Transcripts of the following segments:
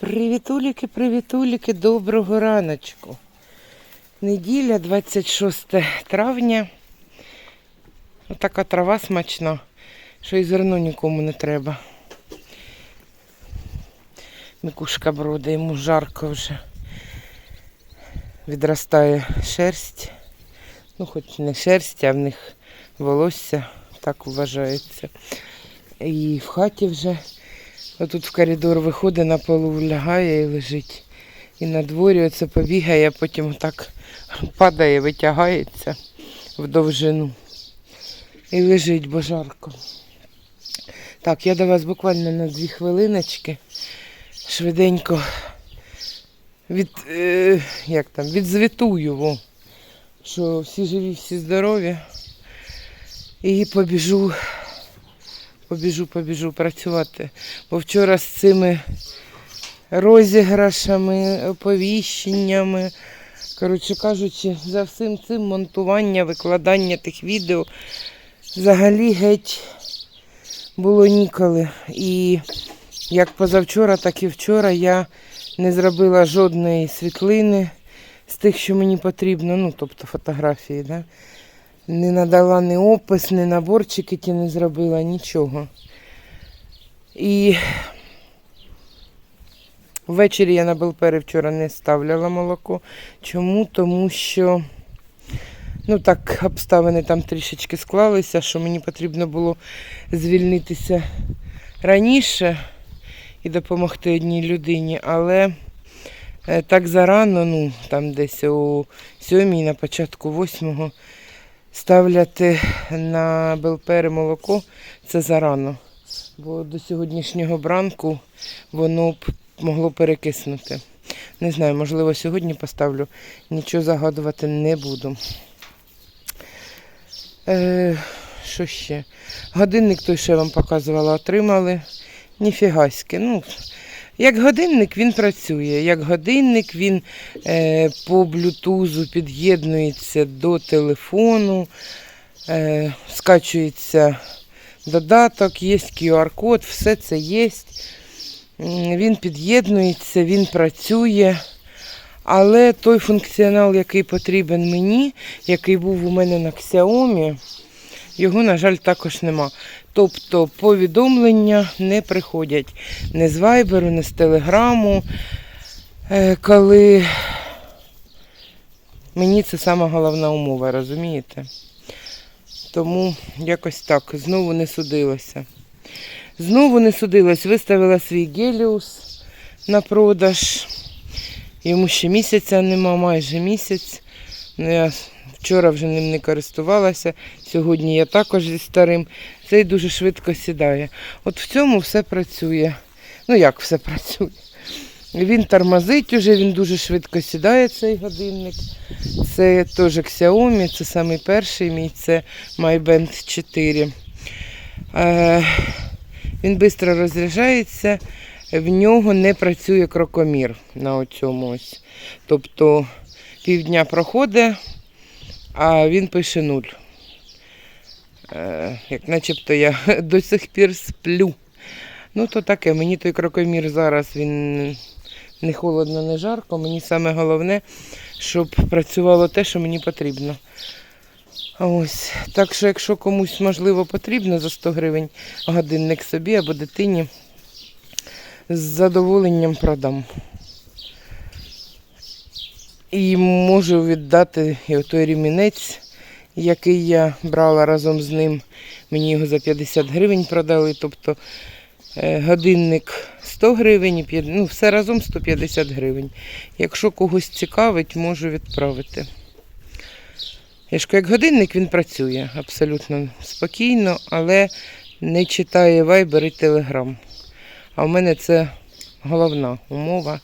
Привітуліки, привітуліки, доброго раночку. Неділя, 26 травня. Отака трава смачна, що і зерно нікому не треба. Микушка брода, йому жарко вже. Відростає шерсть. Ну, хоч не шерсть, а в них волосся, так вважається. І в хаті вже Отут в коридор виходить, на полу лягає і лежить. І на дворі оце побігає, потім так падає, витягається в довжину. І лежить, бо жарко. Так, я до вас буквально на дві хвилиночки швиденько від, е, як там, відзвітую, во, що всі живі, всі здорові. І побіжу побіжу, побіжу працювати. Бо вчора з цими розіграшами, оповіщеннями, коротше кажучи, за всім цим монтування, викладання тих відео взагалі геть було ніколи. І як позавчора, так і вчора я не зробила жодної світлини з тих, що мені потрібно, ну, тобто фотографії, да? не надала ні опис, ні наборчики ті не зробила, нічого. І ввечері я на Белпери вчора не ставляла молоко. Чому? Тому що ну так обставини там трішечки склалися, що мені потрібно було звільнитися раніше і допомогти одній людині, але е, так зарано, ну там десь о сьомій, на початку восьмого ставляти на белпери молоко це зарано. Бо до сьогоднішнього бранку воно б могло перекиснути. Не знаю, можливо, сьогодні поставлю, нічого загадувати не буду. Е, що ще? Годинник той, що я вам показувала, отримали. Ніфігаськи. Ну, як годинник він працює. Як годинник він е, по блютузу під'єднується до телефону, е, скачується додаток, є QR-код, все це є. Він під'єднується, він працює. Але той функціонал, який потрібен мені, який був у мене на Xiaomi, його, на жаль, також нема. Тобто повідомлення не приходять не з вайберу, не з телеграму. Е, Коли мені це сама головна умова, розумієте? Тому якось так, знову не судилося. Знову не судилась, виставила свій геліус на продаж. Йому ще місяця нема, майже місяць. Ну, я вчора вже ним не користувалася. Сьогодні я також зі старим. Цей дуже швидко сідає. От в цьому все працює. Ну як все працює? Він тормозить уже, він дуже швидко сідає цей годинник. Це теж Xiaomi, це самий перший мій, це MyBand 4. Е, він швидко розряджається, в нього не працює крокомір на оцьому ось. Тобто півдня проходить, а він пише нуль. Е, як начебто я до сих пір сплю. Ну, то таке, мені той крокомір зараз він не холодно, не жарко. Мені саме головне, щоб працювало те, що мені потрібно. Ось. Так що, якщо комусь можливо потрібно за 100 гривень годинник собі або дитині, з задоволенням продам. І можу віддати і отой ремінець, який я брала разом з ним. Мені його за 50 гривень продали. Тобто е, годинник 100 гривень, ну, все разом 150 гривень. Якщо когось цікавить, можу відправити. Я ж як годинник він працює абсолютно спокійно, але не читає Viber і Telegram. А в мене це головна умова.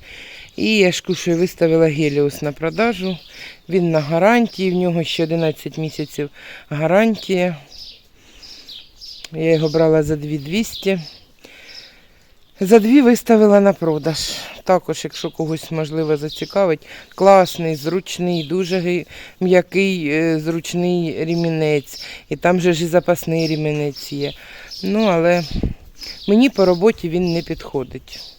І я ж я виставила Геліус на продажу. Він на гарантії, в нього ще 11 місяців гарантія. Я його брала за 2200. За дві виставила на продаж. Також, якщо когось можливо зацікавить, класний, зручний, дуже м'який, е, зручний рімінець. І там же ж і запасний рімінець є. Ну, але мені по роботі він не підходить.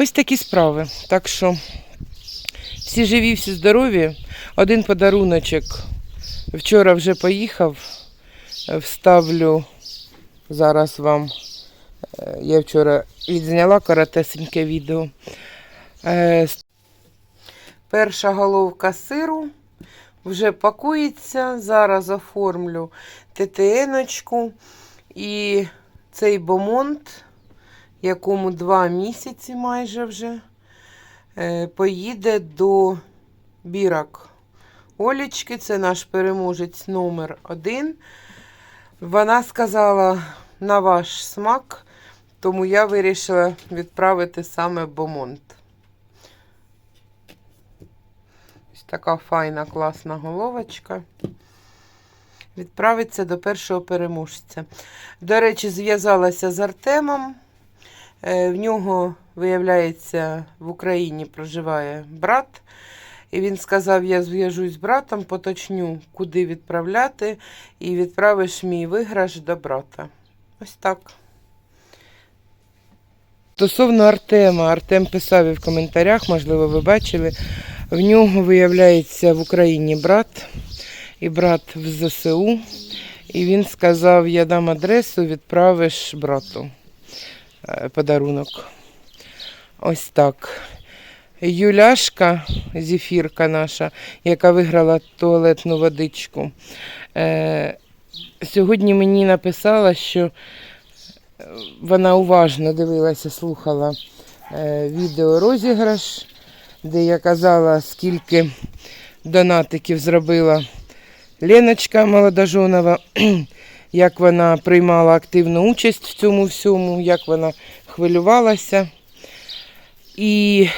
Ось такі справи. Так що всі живі, всі здорові. Один подаруночок вчора вже поїхав. Е, Вставлю зараз вам. Е, Я вчора відзняла коротесеньке відео. Е, Перша головка сиру вже пакується. Зараз оформлю ТТНочку. І цей бомонт, якому два місяці майже вже, е, поїде до бірок. Олічки, це наш переможець номер один. Вона сказала на ваш смак, тому я вирішила відправити саме бомонт. Ось така файна, класна головочка. Відправиться до першого переможця. До речі, зв'язалася з Артемом. Е, В нього, виявляється, в Україні проживає брат. І він сказав: я зв'яжусь з братом, поточню, куди відправляти, і відправиш мій виграш до брата. Ось так. Стосовно Артема, Артем писав і в коментарях, можливо, ви бачили. В нього виявляється в Україні брат, і брат в ЗСУ. І він сказав: я дам адресу, відправиш брату подарунок. Ось так. Юляшка, зефірка наша, яка виграла туалетну водичку, е, сьогодні мені написала, що е, вона уважно дивилася, слухала е, відео розіграш, де я казала, скільки донатиків зробила Леночка Молодожонова, як вона приймала активну участь в цьому всьому, як вона хвилювалася. І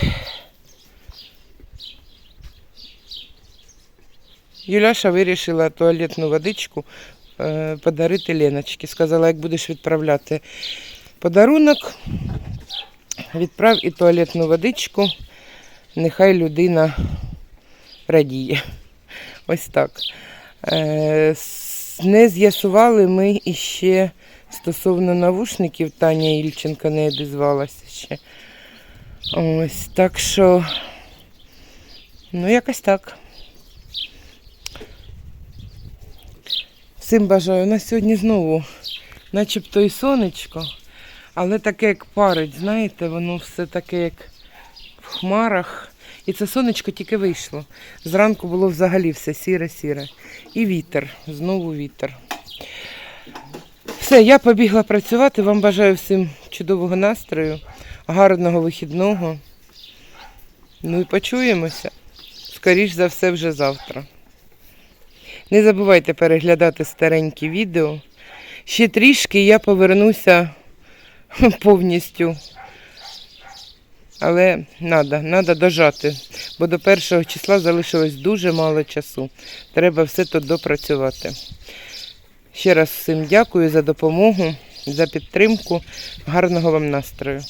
Юляша вирішила туалетну водичку е, подарити Леночці. Сказала, як будеш відправляти подарунок, відправ і туалетну водичку, нехай людина радіє. Ось так. Не з'ясували ми іще стосовно навушників, Таня Ільченко не обізвалася ще. Ось так що, ну якось так. Всім бажаю. У нас сьогодні знову, начебто і сонечко, але таке, як парить, знаєте, воно все таке, як в хмарах. І це сонечко тільки вийшло. Зранку було взагалі все сіре-сіре. І вітер, знову вітер. Все, я побігла працювати. Вам бажаю всім чудового настрою, гарного вихідного. Ну і почуємося. Скоріш за все, вже завтра. Не забувайте переглядати старенькі відео. Ще трішки я повернуся повністю. Але треба, треба дожати, бо до першого числа залишилось дуже мало часу. Треба все тут допрацювати. Ще раз всім дякую за допомогу, за підтримку. Гарного вам настрою.